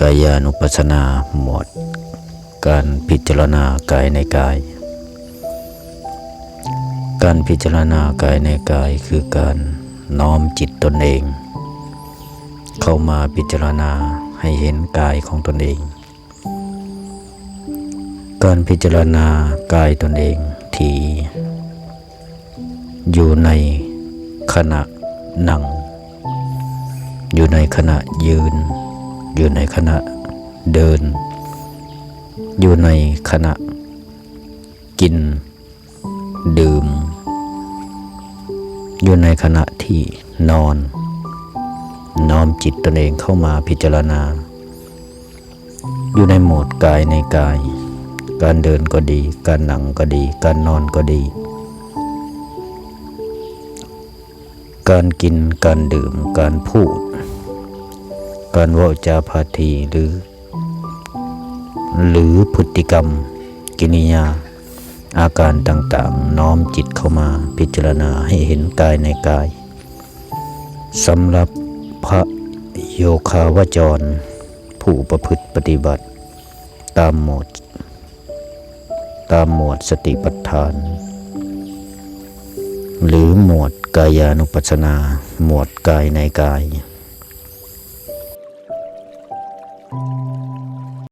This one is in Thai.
กายานุปัสสนาหมวด การพิจารณากายในกาย การพิจารณากายในกายคือการน้อมจิตตนเอง เข้ามาพิจารณาให้เห็นกายของตนเอง การพิจารณากายตนเองที่อยู่ในขณะนั่ง อยู่ในขณะยืน อยู่ในขณะเดิน อยู่ในขณะกิน ดื่ม อยู่ในขณะที่นอน น้อมจิตตนเองเข้ามาพิจารณา อยู่ในโหมดกายในกาย การเดินก็ดี การนั่งก็ดี การนอนก็ดี การกินการดื่มการพูด การว่าจาพาทีหรือ หรือพฤติกรรม กิริยา อาการต่างๆ น้อมจิตเข้ามาพิจารณาให้เห็นกายในกายสำหรับพระโยคาวจร ผู้ประพฤติปฏิบัติ ตามหมวดตามหมวดสติปัฏฐาน หรือหมวดกายานุปัสสนา หมวดกายในกาย